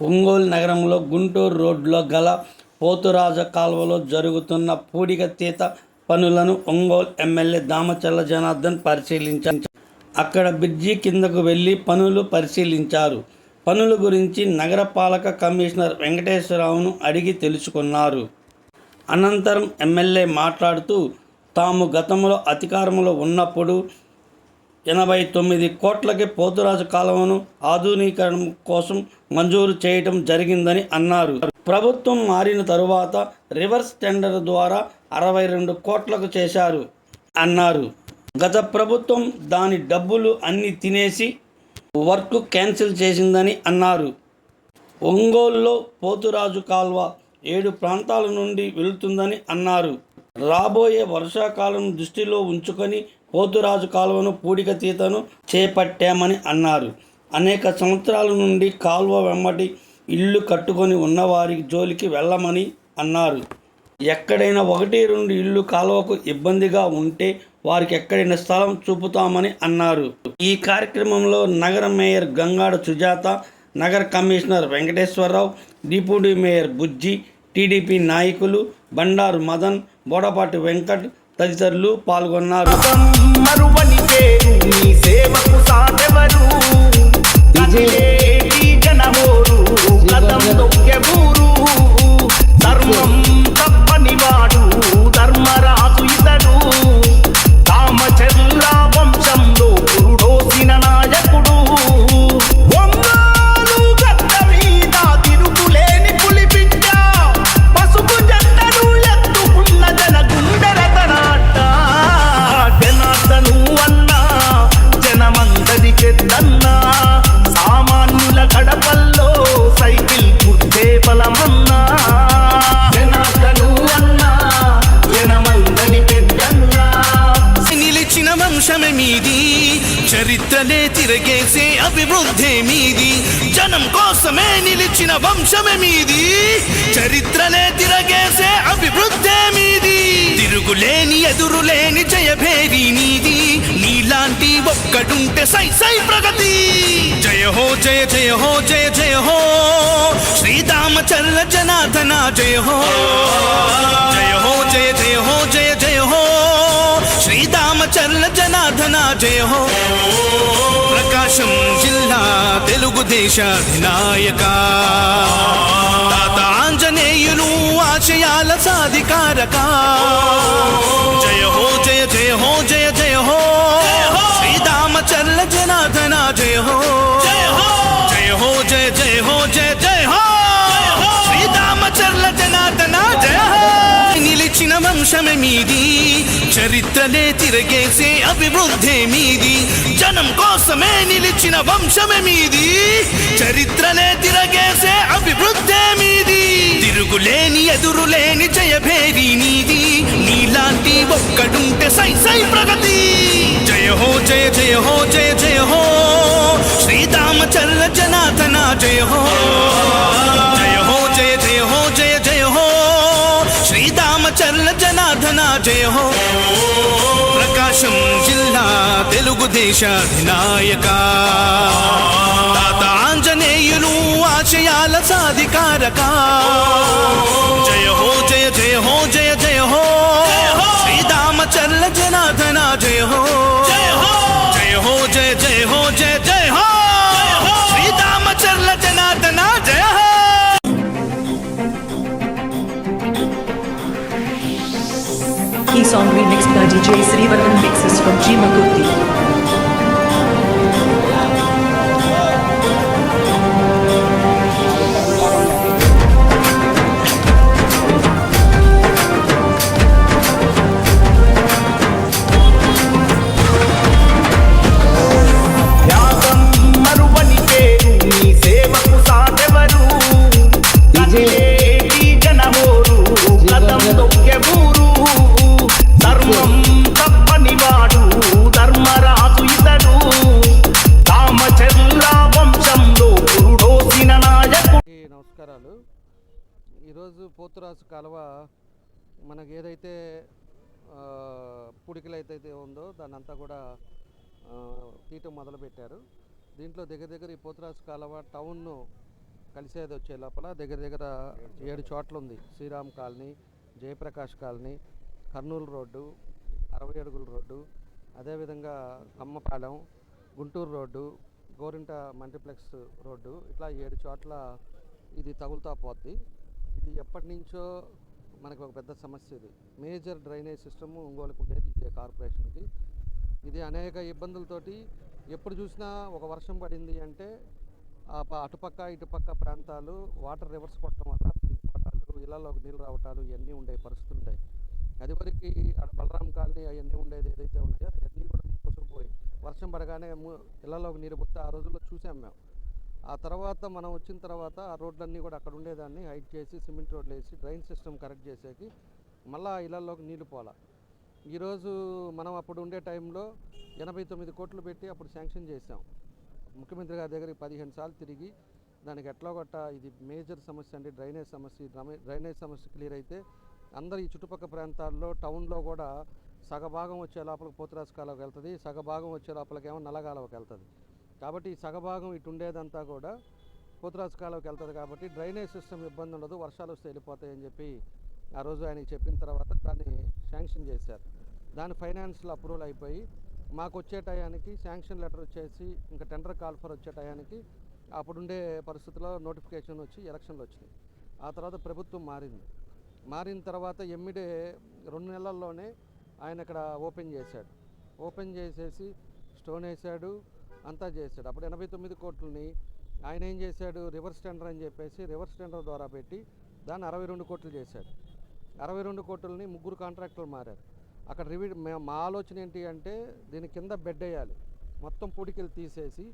ఒంగోలు నగరంలో గుంటూరు రోడ్లో గల పోతురాజ కాల్వలో జరుగుతున్న పూడిక తీత పనులను ఒంగోలు ఎమ్మెల్యే దామచల్ల జనార్దన్ పరిశీలించారు. అక్కడ బ్రిడ్జి కిందకు వెళ్ళి పనులు పరిశీలించారు. పనుల గురించి నగరపాలక కమిషనర్ వెంకటేశ్వరరావును అడిగి తెలుసుకున్నారు. అనంతరం ఎమ్మెల్యే మాట్లాడుతూ తాము గతంలో అధికారంలో ఉన్నప్పుడు ఎనభై తొమ్మిది కోట్లకి పోతురాజు కాలువను ఆధునీకరణ కోసం మంజూరు చేయటం జరిగిందని అన్నారు. ప్రభుత్వం మారిన తరువాత రివర్స్ టెండర్ ద్వారా అరవై రెండు కోట్లకు చేశారు అన్నారు. గత ప్రభుత్వం దాని డబ్బులు అన్ని తినేసి వర్క్ క్యాన్సిల్ చేసిందని అన్నారు. ఒంగోలులో పోతురాజు కాల్వ ఏడు ప్రాంతాల నుండి వెళుతుందని అన్నారు. రాబోయే వర్షాకాలం దృష్టిలో ఉంచుకొని పోతురాజు కాలువను పూడిక తీతను చేపట్టామని అన్నారు. అనేక సంవత్సరాల నుండి కాలువ వెంబడి ఇల్లు కట్టుకొని ఉన్నవారి జోలికి వెళ్ళమని అన్నారు. ఎక్కడైనా ఒకటి రెండు ఇల్లు కాలువకు ఇబ్బందిగా ఉంటే వారికి ఎక్కడైనా స్థలం చూపుతామని అన్నారు. ఈ కార్యక్రమంలో నగర మేయర్ గంగాడ సుజాత నగర commissioner Venkateswararao deputy mayor Bujji TDP నాయకులు బండారు మదన్ బోడపాటి వెంకట్ తదితరులు పాల్గొన్నారు. ధర్మం తప్పని వాడు వంశమే మీది. చరిత్రనే తిరగేసే అభివృద్ధే మీది. తిరుగులేని ఎదురులేని జయభేరి నీది నీలాంటి ఒక్కడుంటే సై సై ప్రగతి. జయ హో జయ జయ హో జయ జయ హో. శ్రీరామచంద్ర జనార్దన జయ హో. జయ హో జయ జయ హో జయ జయ హో. శ్రీరామచంద్ర జనార్దన జయ హో. ప్రకాశం జిల్లా తెలుగుదేశ అధినాయక. తాత ఆంజనేయులు ఆశయాల సాధికారక. జయ హో జయ జయ హో జయ జయ హో. శ్రీరామచంద్ర జనార్దన జయ హో. జయ హో జయ హో జయ జయ హో జయ జయ నిలిచిన మీది. చరిత్రనే తిరగేసే అభివృద్ధి మీది. జనం కోసమే నిలిచిన వంశమే మీది. చరిత్రనే తిరగేసే అభివృద్ధి మీది. తిరుగులేని ఎదురులేని జయభేరి నీది నీలాంటి ఒక్కడుంటే సై సై ప్రగతి. జయ హో జయ జయ హో జయ జయ హో. శ్రీరామచంద్ర జనాథన జయ హో. జయ హో జయ జయ జయ హో. ప్రకాశం జిల్లా తెలుగుదేశ అధినాయక. తాత ఆంజనేయులు ఆశయాల సాధికారక. జయ హో జయ జయ హో జయ జయ హో. శ్రీరామచల్ల జనార్దన జయ హో. DJ Srivanan mixes from Jima Gupti. పోతురాసు Poturaju కాలువ మనకి ఏదైతే పుడికిలైతే అయితే ఉందో దాన్నంతా కూడా తీయటం మొదలుపెట్టారు. దీంట్లో దగ్గర దగ్గర ఈ పోతురాజు కాలువ టౌన్ను కలిసేది వచ్చే లోపల దగ్గర దగ్గర ఏడు చోట్ల ఉంది Sriram colony Jayaprakash colony Kurnool road అరవై అడుగుల రోడ్డు అదేవిధంగా Kammapalem Guntur road Gorinta multiplex road ఇట్లా ఏడు చోట్ల ఇది తగులుతా పోద్ది. ఇది ఎప్పటి నుంచో మనకు ఒక పెద్ద సమస్య ఇది. మేజర్ డ్రైనేజ్ సిస్టమ్ ఒంగోలుకు ఉండేది ఇదే కార్పొరేషన్కి. ఇది అనేక ఇబ్బందులతోటి ఎప్పుడు చూసినా ఒక వర్షం పడింది అంటే అటుపక్క ఇటుపక్క ప్రాంతాలు వాటర్ రివర్స్ కొట్టడం వల్ల పోవటాలు ఇళ్ళలోకి నీళ్ళు రావటాలు ఇవన్నీ ఉండే పరిస్థితులు ఉంటాయి. అది వరకు అక్కడ బలరాం కాలనీ అవన్నీ ఉండేది ఏదైతే ఉన్నాయో అవన్నీ కూడా పోసుకుపోయి వర్షం పడగానే ఇళ్ళలోకి నీరు పోతే ఆ రోజుల్లో చూసాం మేము. ఆ తర్వాత మనం వచ్చిన తర్వాత ఆ రోడ్లన్నీ కూడా అక్కడ ఉండేదాన్ని హైట్ చేసి సిమెంట్ రోడ్లు వేసి డ్రైన్ సిస్టమ్ కరెక్ట్ చేసేకి మళ్ళీ ఆ ఇళ్ళలోకి నీళ్ళు పోలా ఈరోజు మనం అప్పుడు ఉండే టైంలో ఎనభై తొమ్మిది కోట్లు పెట్టి అప్పుడు శాంక్షన్ చేసాం ముఖ్యమంత్రి గారి దగ్గరికి పదిహేను సార్లు తిరిగి దానికి ఎట్లా గొట్ట ఇది మేజర్ సమస్య అండి డ్రైనేజ్ సమస్య డ్రైనేజ్ సమస్య క్లియర్ అయితే అందరు ఈ చుట్టుపక్కల ప్రాంతాల్లో టౌన్లో కూడా సగభాగం వచ్చే లోపలికి పోతురాజు వెళ్తుంది సగభాగం వచ్చే లోపలికేమో నల్లగాలవకి వెళ్తుంది. కాబట్టి ఈ సగభాగం ఇటు ఉండేదంతా కూడా పోతురాజు కాలువకి వెళ్తుంది కాబట్టి డ్రైనేజ్ సిస్టమ్ ఇబ్బంది ఉండదు వర్షాలు వస్తే వెళ్ళిపోతాయని చెప్పి ఆ రోజు ఆయనకి చెప్పిన తర్వాత దాన్ని శాంక్షన్ చేశారు. దాని ఫైనాన్షియల్ అప్రూవల్ అయిపోయి మాకు వచ్చే టయానికి శాంక్షన్ లెటర్ వచ్చేసి ఇంకా టెండర్ కాల్ఫర్ వచ్చే టయానికి అప్పుడుండే పరిస్థితుల్లో నోటిఫికేషన్ వచ్చి ఎలక్షన్లు వచ్చినాయి. ఆ తర్వాత ప్రభుత్వం మారింది. మారిన తర్వాత ఎమ్మిడే రెండు నెలల్లోనే ఆయన ఇక్కడ ఓపెన్ చేశాడు. ఓపెన్ చేసేసి స్టోన్ వేసాడు అంతా చేశాడు. అప్పుడు ఎనభై తొమ్మిది కోట్లని ఆయన ఏం చేశాడు? రివర్స్ టెండర్ అని చెప్పేసి రివర్స్ టెండర్ ద్వారా పెట్టి దాన్ని అరవై రెండు కోట్లు చేశాడు. అరవై రెండు కోట్లని ముగ్గురు కాంట్రాక్టర్లు మారారు. అక్కడ రివి మే- మా ఆలోచన ఏంటి అంటే దీని కింద బెడ్ వేయాలి. మొత్తం పూడికలు తీసేసి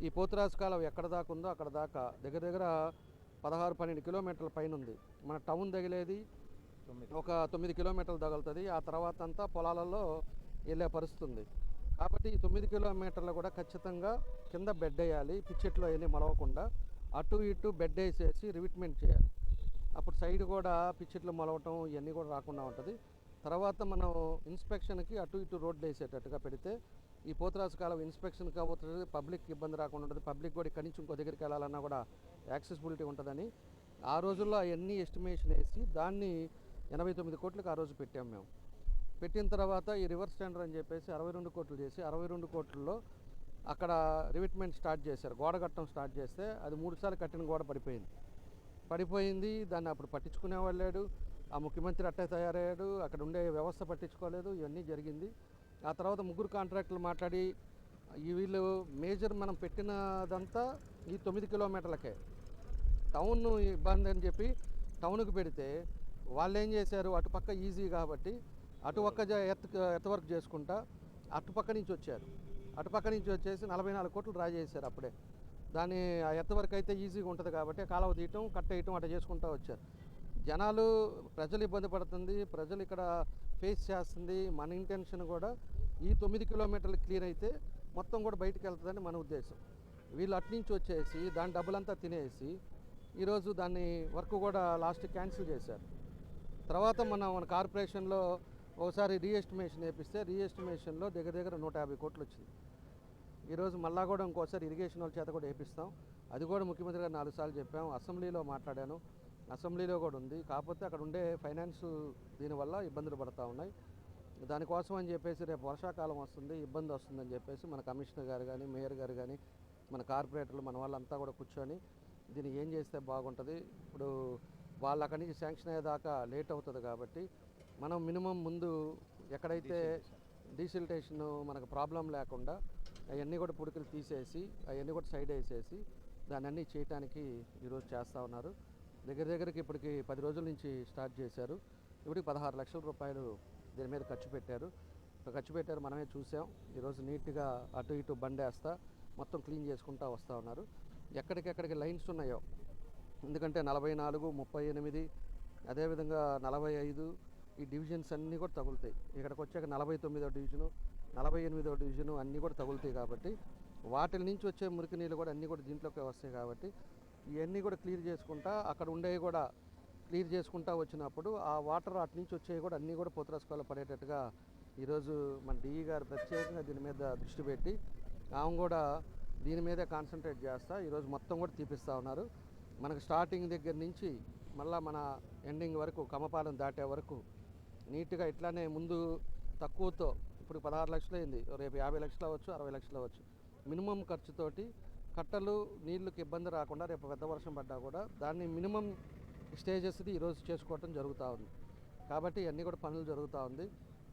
ఈ పోతురాజు కాలం ఎక్కడ దాకా ఉందో అక్కడ దాకా దగ్గర దగ్గర పదహారు పన్నెండు కిలోమీటర్ల పైన ఉంది. మన టౌన్ తగిలేది ఒక తొమ్మిది కిలోమీటర్లు తగులుతుంది. ఆ తర్వాత అంతా పొలాలలో వెళ్ళే పరిస్థితి ఉంది. కాబట్టి ఈ తొమ్మిది కిలోమీటర్లు కూడా ఖచ్చితంగా కింద బెడ్ వేయాలి. పిచ్చెట్లో అవన్నీ మొలవకుండా అటు ఇటు బెడ్ వేసేసి రివిట్మెంట్ చేయాలి. అప్పుడు సైడ్ కూడా పిచ్చెట్లు మొలవటం ఇవన్నీ కూడా రాకుండా ఉంటుంది. తర్వాత మనం ఇన్స్పెక్షన్కి అటు ఇటు రోడ్లు వేసేటట్టుగా పెడితే ఈ పోతరాజు కాలం ఇన్స్పెక్షన్ కాబోతుంది పబ్లిక్ ఇబ్బంది రాకుండా ఉంటుంది. పబ్లిక్ కూడా ఇక్కడి నుంచి ఇంకో దగ్గరికి వెళ్ళాలన్నా కూడా యాక్సెసిబిలిటీ ఉంటుందని ఆ రోజుల్లో అవన్నీ ఎస్టిమేషన్ వేసి దాన్ని ఎనభై తొమ్మిది కోట్లకు ఆ రోజు పెట్టాము మేము. పెట్టిన తర్వాత ఈ రివర్స్ టెండర్ అని చెప్పేసి అరవై రెండు కోట్లు చేసి అరవై రెండు కోట్లలో అక్కడ రివిట్మెంట్ స్టార్ట్ చేశారు. గోడ కట్టడం స్టార్ట్ చేస్తే అది మూడు సార్లు కట్టిన గోడ పడిపోయింది. పడిపోయింది దాన్ని అప్పుడు పట్టించుకునేవాళ్ళు లేడు. ఆ ముఖ్యమంత్రి అట్టే తయారయ్యాడు. అక్కడ ఉండే వ్యవస్థ పట్టించుకోలేదు. ఇవన్నీ జరిగింది. ఆ తర్వాత ముగ్గురు కాంట్రాక్టులు మాట్లాడి వీళ్ళు మేజర్ మనం పెట్టినదంతా ఈ తొమ్మిది కిలోమీటర్లకే. టౌన్ ఇబ్బంది అని చెప్పి టౌన్కి పెడితే వాళ్ళు ఏం చేశారు? అటుపక్క ఈజీ కాబట్టి అటు ఒక్క ఎత్ ఎత్ వర్క్ చేసుకుంటా అటుపక్క నుంచి వచ్చారు. అటుపక్క నుంచి వచ్చేసి నలభై నాలుగు కోట్లు డ్రా చేశారు అప్పుడే. దాని ఆ ఎత్ వరకు అయితే ఈజీగా ఉంటుంది కాబట్టి కాలువ తీయటం కట్టేయటం అట్లా చేసుకుంటూ వచ్చారు. జనాలు ప్రజలు ఇబ్బంది పడుతుంది ప్రజలు ఇక్కడ ఫేస్ చేస్తుంది. మన ఇంటెన్షన్ కూడా ఈ తొమ్మిది కిలోమీటర్లు క్లియర్ అయితే మొత్తం కూడా బయటకు వెళ్తుందని మన ఉద్దేశం. వీళ్ళు అట్నుంచి వచ్చేసి దాని డబ్బులంతా తినేసి ఈరోజు దాన్ని వర్క్ కూడా లాస్ట్ క్యాన్సిల్ చేశారు. తర్వాత మన మన కార్పొరేషన్లో ఒకసారి రీఎస్టిమేషన్ వేపిస్తే రీఎస్టిమేషన్లో దగ్గర దగ్గర నూట యాభై కోట్లు వచ్చింది. ఈరోజు మళ్ళా కూడా ఇంకోసారి ఇరిగేషన్ వాళ్ళ చేత కూడా వేపిస్తాం అది కూడా ముఖ్యమంత్రి గారు నాలుగు సార్లు చెప్పాం. అసెంబ్లీలో మాట్లాడాను. అసెంబ్లీలో కూడా ఉంది. కాకపోతే అక్కడ ఉండే ఫైనాన్షియల్ దీనివల్ల ఇబ్బందులు పడతా ఉన్నాయి. దానికోసం అని చెప్పేసి రేపు వర్షాకాలం వస్తుంది ఇబ్బంది వస్తుందని చెప్పేసి మన కమిషనర్ గారు కానీ మేయర్ గారు కానీ మన కార్పొరేటర్లు మన వాళ్ళంతా కూడా కూర్చొని దీన్ని ఏం చేస్తే బాగుంటుంది? ఇప్పుడు వాళ్ళు అక్కడి నుంచి శాంక్షన్ అయ్యేదాకా లేట్ అవుతుంది కాబట్టి మనం మినిమం ముందు ఎక్కడైతే డీసిల్టేషన్ మనకు ప్రాబ్లం లేకుండా అవన్నీ కూడా పుడికలు తీసేసి అవన్నీ కూడా సైడ్ వేసేసి దాన్ని అన్నీ చేయటానికి ఈరోజు చేస్తూ ఉన్నారు. దగ్గర దగ్గరికి ఇప్పటికి పది రోజుల నుంచి స్టార్ట్ చేశారు. ఇప్పటికి పదహారు లక్షల రూపాయలు దీని మీద ఖర్చు పెట్టారు. ఖర్చు పెట్టారు మనమే చూసాం. ఈరోజు నీట్గా అటు ఇటు బండేస్తా మొత్తం క్లీన్ చేసుకుంటూ వస్తూ ఉన్నారు. ఎక్కడికెక్కడికి లైన్స్ ఉన్నాయో ఎందుకంటే నలభై నాలుగు ముప్పై ఎనిమిది అదేవిధంగా నలభై ఐదు ఈ డివిజన్స్ అన్నీ కూడా తగులుతాయి. ఇక్కడికి వచ్చాక నలభై తొమ్మిదో డివిజను నలభై ఎనిమిదో డివిజను అన్నీ కూడా తగులుతాయి కాబట్టి వాటి నుంచి వచ్చే మురికి నీళ్ళు కూడా అన్నీ కూడా దీంట్లోకి వస్తాయి కాబట్టి ఇవన్నీ కూడా క్లియర్ చేసుకుంటా అక్కడ ఉండేవి కూడా క్లియర్ చేసుకుంటా వచ్చినప్పుడు ఆ వాటర్ అటు నుంచి వచ్చేవి కూడా అన్నీ కూడా పోతరాసుకోవాలి పడేటట్టుగా ఈరోజు మన డిఈ గారు ప్రత్యేకంగా దీని మీద దృష్టి పెట్టి ఆమె కూడా దీని మీదే కాన్సన్ట్రేట్ చేస్తా ఈరోజు మొత్తం కూడా తీపిస్తూ ఉన్నారు. మనకు స్టార్టింగ్ దగ్గర నుంచి మళ్ళీ మన ఎండింగ్ వరకు కమపాలెం దాటే వరకు నీట్గా ఇట్లానే ముందు తక్కువతో ఇప్పుడు పదహారు లక్షలు అయింది. రేపు యాభై లక్షలు అవ్వచ్చు అరవై లక్షలు అవ్వచ్చు. మినిమం ఖర్చుతోటి కట్టలు నీళ్ళకి ఇబ్బంది రాకుండా రేపు పెద్ద వర్షం పడ్డా కూడా దాన్ని మినిమం స్టేజెస్ది ఈరోజు చేసుకోవటం జరుగుతూ ఉంది. కాబట్టి ఇవన్నీ కూడా పనులు జరుగుతూ ఉంది.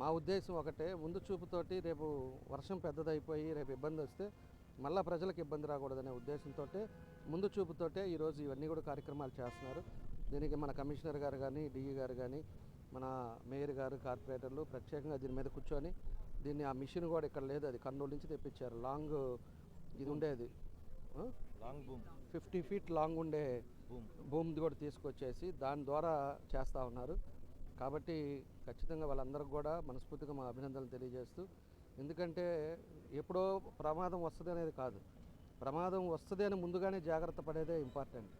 మా ఉద్దేశం ఒకటే ముందు చూపుతోటి రేపు వర్షం పెద్దదైపోయి రేపు ఇబ్బంది వస్తే మళ్ళీ ప్రజలకు ఇబ్బంది రాకూడదనే ఉద్దేశంతో ముందు చూపుతోటే ఈరోజు ఇవన్నీ కూడా కార్యక్రమాలు చేస్తున్నారు. దీనికి మన కమిషనర్ గారు కానీ డిఈ గారు కానీ మన మేయర్ గారు కార్పొరేటర్లు ప్రత్యేకంగా దీని మీద కూర్చొని దీన్ని ఆ మిషన్ కూడా ఇక్కడ లేదు. అది కర్నూలు నుంచి తెప్పించారు. లాంగ్ ఇది ఉండేది. Long boom. Fifty feet long ఉండే బూమ్. భూమిది కూడా తీసుకొచ్చేసి దాని ద్వారా చేస్తూ ఉన్నారు. కాబట్టి ఖచ్చితంగా వాళ్ళందరికీ కూడా మనస్ఫూర్తిగా మా అభినందనలు తెలియజేస్తూ ఎందుకంటే ఎప్పుడో ప్రమాదం వస్తుంది అనేది కాదు. ప్రమాదం వస్తుంది అని ముందుగానే జాగ్రత్త పడేదే ఇంపార్టెంట్.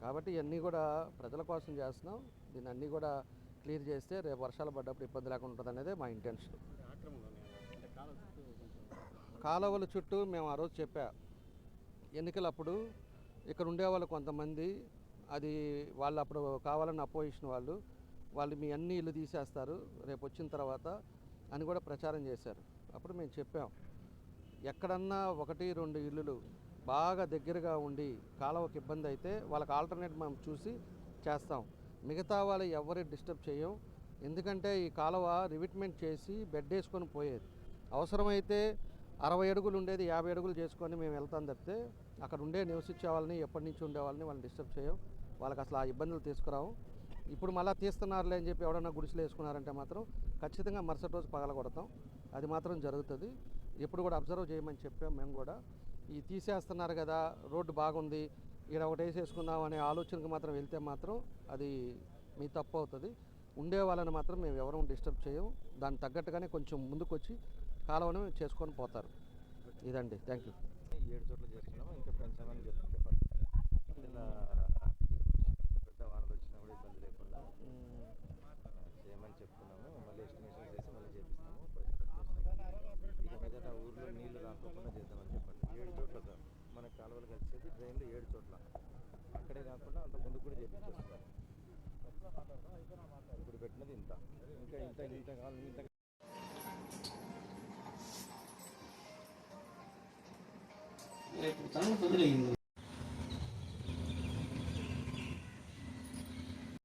కాబట్టి ఇవన్నీ కూడా ప్రజల కోసం చేస్తున్నాం. దీన్ని అన్నీ కూడా క్లియర్ చేస్తే రేపు వర్షాలు పడ్డప్పుడు ఇబ్బంది లేకుండా ఉంటుంది అనేది మా ఇంటెన్షన్ కాలువల చుట్టూ మేము ఆ రోజు చెప్పా. ఎన్నికలప్పుడు ఇక్కడ ఉండేవాళ్ళు కొంతమంది అది వాళ్ళు అప్పుడు కావాలని అపోజిషన్ వాళ్ళు వాళ్ళు మీ అన్ని ఇల్లు తీసేస్తారు రేపు వచ్చిన తర్వాత అని కూడా ప్రచారం చేశారు. అప్పుడు మేము చెప్పాం. ఎక్కడన్నా ఒకటి రెండు ఇల్లులు బాగా దగ్గరగా ఉండి కాలువకి ఇబ్బంది అయితే వాళ్ళకి ఆల్టర్నేట్ మనం చూసి చేస్తాం. మిగతా వాళ్ళు ఎవరి డిస్టర్బ్ చేయం ఎందుకంటే ఈ కాలువ రివిట్మెంట్ చేసి బెడ్ వేసుకొని పోయేది. అవసరమైతే అరవై అడుగులు ఉండేది యాభై అడుగులు చేసుకొని మేము వెళ్తాం తప్పితే అక్కడ ఉండే నివసించే వాళ్ళని ఎప్పటి నుంచి ఉండే వాళ్ళని వాళ్ళని డిస్టర్బ్ చేయం వాళ్ళకి అసలు ఆ ఇబ్బందులు తీసుకురావు. ఇప్పుడు మళ్ళీ తీస్తున్నారులే అని చెప్పి ఎవడన్నా గుడిసెలు వేసుకున్నారంటే మాత్రం ఖచ్చితంగా మరుసటి రోజు పగల కొడతాం. అది మాత్రం జరుగుతుంది. ఎప్పుడు కూడా అబ్జర్వ్ చేయమని చెప్పాం మేము కూడా. ఈ తీసేస్తున్నారు కదా రోడ్డు బాగుంది ఇక్కడ ఒకటి వేసేసుకుందాం అనే ఆలోచనకు మాత్రం వెళ్తే మాత్రం అది మీ తప్పు అవుతుంది. ఉండే వాళ్ళని మాత్రం మేము ఎవరూ డిస్టర్బ్ చేయం దానికి తగ్గట్టుగానే కొంచెం ముందుకు వచ్చి కాలువను చేసుకొని పోతారు. ఇదండి. Thank you. ఏడు చోట్ల చేస్తున్నాము ఇంకా పెంచామని చెప్తే చెప్పండి పెద్ద వానలు వచ్చినా కూడా ఇబ్బంది లేకుండా చేయమని చెప్తున్నాము. మళ్ళీ ఎస్టిమేషన్ చేసి మళ్ళీ చేపిస్తాము. ఇక మీదట ఊర్లో నీళ్ళు రాకుండా చేద్దామని చెప్పండి. ఏడు చోట్ల సార్ మన కాలువలు కలిసేది డ్రైన్లు ఏడు చోట్ల. అక్కడే కాకుండా అంత ముందు కూడా చేపించేస్తున్నారు ఇప్పుడు పెట్టినది ఇంత. ఇంకా ఇంత ఇంత కాలం ఇంత రేపు తను